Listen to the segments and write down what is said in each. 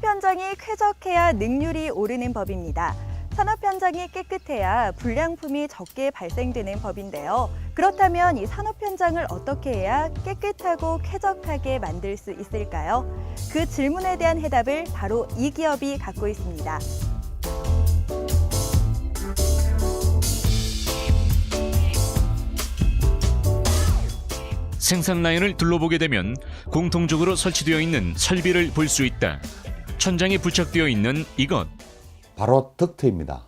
산업 현장이 쾌적해야 능률이 오르는 법입니다. 산업 현장이 깨끗해야 불량품이 적게 발생되는 법인데요. 그렇다면 이 산업 현장을 어떻게 해야 깨끗하고 쾌적하게 만들 수 있을까요? 그 질문에 대한 해답을 바로 이 기업이 갖고 있습니다. 생산 라인을 둘러보게 되면 공통적으로 설치되어 있는 설비를 볼 수 있다. 천장에 부착되어 있는 이것. 바로 덕트입니다.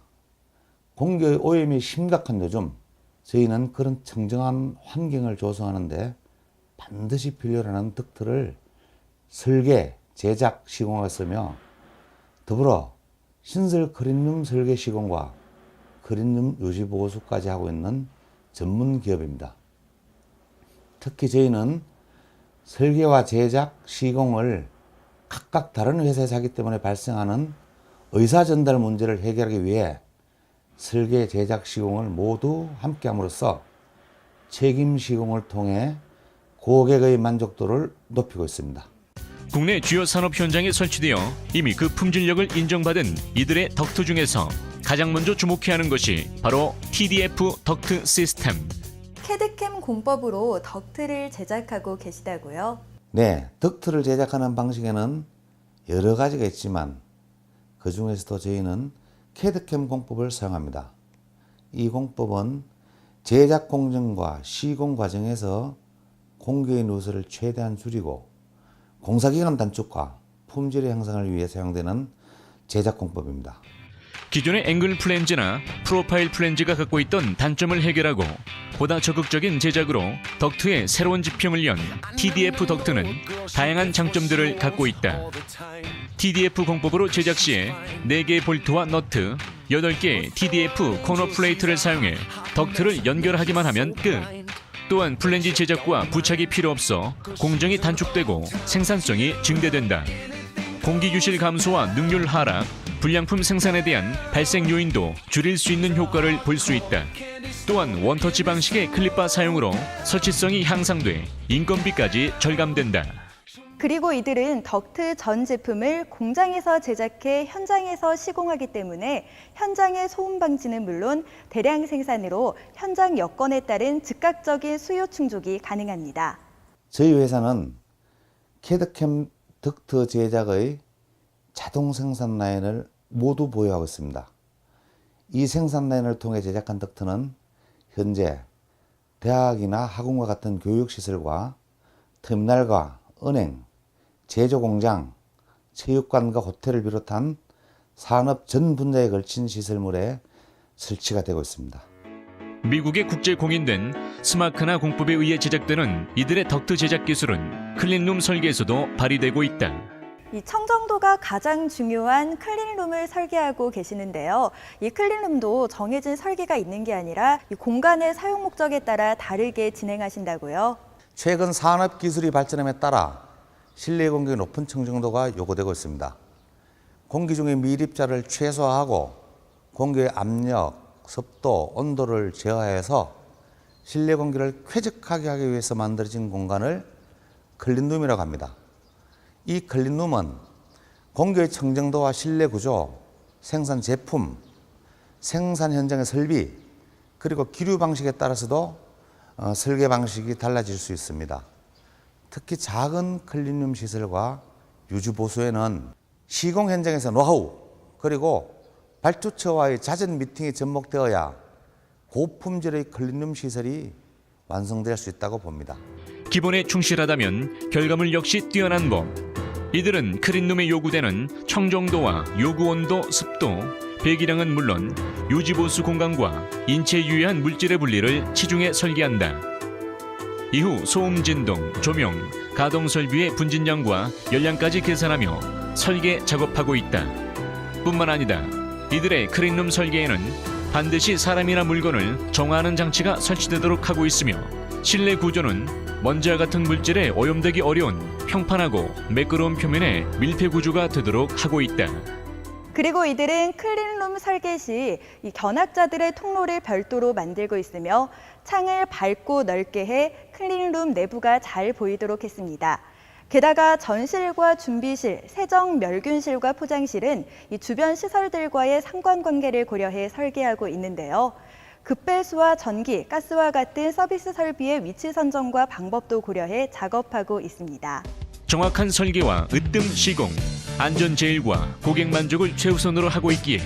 공기의 오염이 심각한 요즘 저희는 그런 청정한 환경을 조성하는데 반드시 필요로 하는 덕트를 설계, 제작, 시공하였으며 더불어 신설 크린룸 설계 시공과 크린룸 유지 보수까지 하고 있는 전문 기업입니다. 특히 저희는 설계와 제작, 시공을 각각 다른 회사에서 하기 때문에 발생하는 의사 전달 문제를 해결하기 위해 설계, 제작, 시공을 모두 함께 함으로써 책임 시공을 통해 고객의 만족도를 높이고 있습니다. 국내 주요 산업 현장에 설치되어 이미 그 품질력을 인정받은 이들의 덕트 중에서 가장 먼저 주목해야 하는 것이 바로 TDF 덕트 시스템. 캐드캠 공법으로 덕트를 제작하고 계시다고요? 네, 덕트를 제작하는 방식에는 여러 가지가 있지만 그 중에서도 저희는 캐드캠 공법을 사용합니다. 이 공법은 제작 공정과 시공 과정에서 공기의 누수를 최대한 줄이고 공사기간 단축과 품질의 향상을 위해 사용되는 제작 공법입니다. 기존의 앵글 플랜지나 프로파일 플랜지가 갖고 있던 단점을 해결하고 보다 적극적인 제작으로 덕트의 새로운 지평을 연 TDF 덕트는 다양한 장점들을 갖고 있다. TDF 공법으로 제작 시에 4개의 볼트와 너트, 8개의 TDF 코너 플레이트를 사용해 덕트를 연결하기만 하면 끝. 또한 플랜지 제작과 부착이 필요 없어 공정이 단축되고 생산성이 증대된다. 공기 유실 감소와 능률 하락, 불량품 생산에 대한 발생 요인도 줄일 수 있는 효과를 볼 수 있다. 또한 원터치 방식의 클립바 사용으로 설치성이 향상돼 인건비까지 절감된다. 그리고 이들은 덕트 전 제품을 공장에서 제작해 현장에서 시공하기 때문에 현장의 소음 방지는 물론 대량 생산으로 현장 여건에 따른 즉각적인 수요 충족이 가능합니다. 저희 회사는 캐드캠 덕트 제작의 자동 생산 라인을 모두 보유하고 있습니다. 이 생산 라인을 통해 제작한 덕트는 현재 대학이나 학원과 같은 교육시설과 터미널과 은행, 제조공장, 체육관과 호텔을 비롯한 산업 전 분야에 걸친 시설물에 설치가 되고 있습니다. 미국의 국제 공인된 스마크나 공법에 의해 제작되는 이들의 덕트 제작 기술은 클린룸 설계에서도 발휘되고 있다. 이 청정도가 가장 중요한 클린룸을 설계하고 계시는데요. 이 클린룸도 정해진 설계가 있는 게 아니라 이 공간의 사용 목적에 따라 다르게 진행하신다고요. 최근 산업 기술이 발전함에 따라 실내 공기의 높은 청정도가 요구되고 있습니다. 공기 중의 미립자를 최소화하고 공기의 압력, 습도, 온도를 제어해서 실내 공기를 쾌적하게 하기 위해서 만들어진 공간을 클린룸이라고 합니다. 이 클린룸은 공기의 청정도와 실내 구조, 생산 제품, 생산 현장의 설비, 그리고 기류 방식에 따라서도 어, 설계 방식이 달라질 수 있습니다. 특히 작은 클린룸 시설과 유지 보수에는 시공 현장에서 노하우 그리고 발주처와의 잦은 미팅이 접목되어야 고품질의 클린룸 시설이 완성될 수 있다고 봅니다. 기본에 충실하다면 결과물 역시 뛰어난 법. 이들은 크린룸에 요구되는 청정도와 요구 온도, 습도, 배기량은 물론 유지보수 공간과 인체 유해한 물질의 분리를 치중해 설계한다. 이후 소음 진동, 조명, 가동 설비의 분진량과 열량까지 계산하며 설계 작업하고 있다. 뿐만 아니다. 이들의 크린룸 설계에는 반드시 사람이나 물건을 정화하는 장치가 설치되도록 하고 있으며 실내 구조는 먼지와 같은 물질에 오염되기 어려운 평판하고 매끄러운 표면의 밀폐 구조가 되도록 하고 있다. 그리고 이들은 클린룸 설계 시이 견학자들의 통로를 별도로 만들고 있으며 창을 밝고 넓게 해 클린룸 내부가 잘 보이도록 했습니다. 게다가 전실과 준비실, 세정 멸균실과 포장실은 이 주변 시설들과의 상관관계를 고려해 설계하고 있는데요. 급배수와 전기, 가스와 같은 서비스 설비의 위치 선정과 방법도 고려해 작업하고 있습니다. 정확한 설계와 으뜸 시공, 안전 제일과 고객 만족을 최우선으로 하고 있기에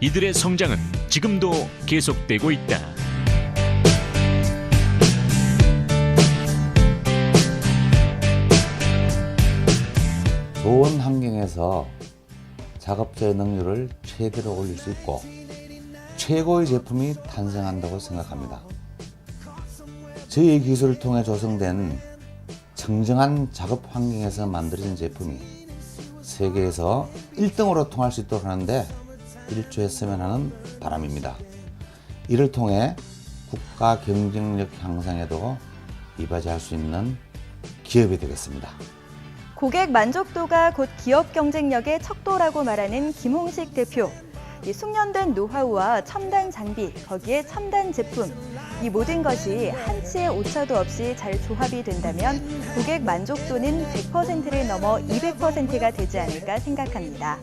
이들의 성장은 지금도 계속되고 있다. 좋은 환경에서 작업자의 능률을 최대로 올릴 수 있고 최고의 제품이 탄생한다고 생각합니다. 저희의 기술을 통해 조성된 청정한 작업 환경에서 만들어진 제품이 세계에서 1등으로 통할 수 있도록 하는데 일조했으면 하는 바람입니다. 이를 통해 국가 경쟁력 향상에도 이바지할 수 있는 기업이 되겠습니다. 고객 만족도가 곧 기업 경쟁력의 척도라고 말하는 김홍식 대표. 이 숙련된 노하우와 첨단 장비, 거기에 첨단 제품, 이 모든 것이 한치의 오차도 없이 잘 조합이 된다면 고객 만족도는 100%를 넘어 200%가 되지 않을까 생각합니다.